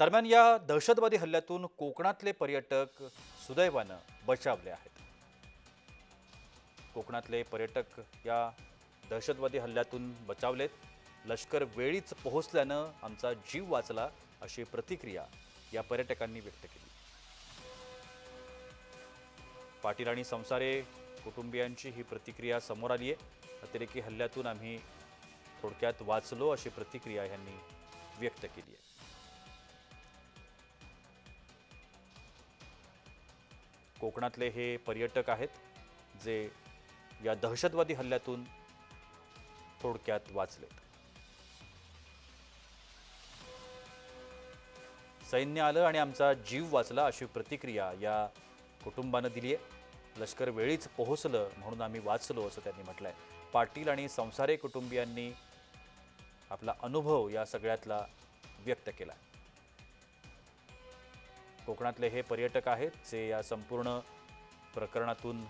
दरम्यान या दहशतवादी हल्ल्यातून कोकणातले पर्यटक सुदैवानं बचावले आहेत. कोकणातले पर्यटक या दहशतवादी हल्ल्यातून बचावलेत. लष्कर वेळीच पोहोचल्यानं आमचा जीव वाचला अशी प्रतिक्रिया या पर्यटकांनी व्यक्त केली. पाटील आणि संसारे कुटुंबियांची ही प्रतिक्रिया समोर आली आहे अतिरेकी हल्ल्यातून आम्ही थोडक्यात वाचलो अशी प्रतिक्रिया यांनी व्यक्त केली आहे कोकणातले हे पर्यटक आहेत जे या दहशतवादी हल्ल्यातून थोडक्यात वाचले सैन्य आलं आणि आमचा जीव वाचला अशी प्रतिक्रिया या कुटुंबानं दिली आहे लष्कर वेळीच पोहोचलं म्हणून आम्ही वाचलो असं त्यांनी म्हटलं आहे पाटील आणि संसारे कुटुंबियांनी आपला अनुभव या सगळ्यातला व्यक्त केला आहे कोकणातले हे पर्यटक आहेत जे या संपूर्ण प्रकरणातून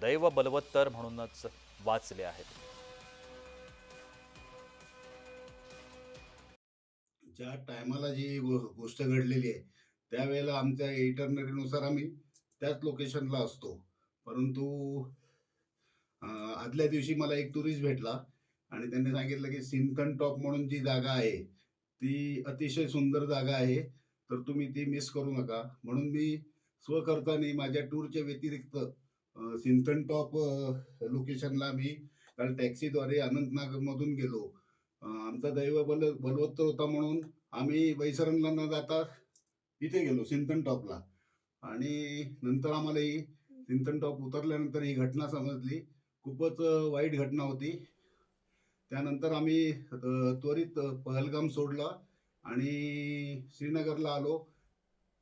दैव बलवत्तर म्हणूनच वाचले आहेत. ज्या टायमाला जी गोष्ट घडलेली आहे त्यावेळेला आमच्या इंटरनेटनुसार आम्ही त्याच लोकेशनला असतो. परंतु आदल्या दिवशी मला एक टुरिस्ट भेटला आणि त्यांनी सांगितलं की सिंथन टॉप म्हणून जी जागा आहे ती अतिशय सुंदर जागा आहे. तर तुम्ही ती मिस करू नका. म्हणून मी स्वखर्चाने माझ्या टूरच्या व्यतिरिक्त सिंथन टॉप लोकेशनला मी काल टॅक्सीद्वारे अनंतनागमधून गेलो. आमचा दैव बल बलवत्तर होता म्हणून आम्ही वैसरणला न जाता इथे गेलो सिंथन टॉपला आणि नंतर आम्हाला ही सिंथन टॉप उतरल्यानंतर ही घटना समजली. खूपच वाईट घटना होती. त्यानंतर आम्ही त्वरित पहलगाम सोडला. आणि श्रीनगरला आलो.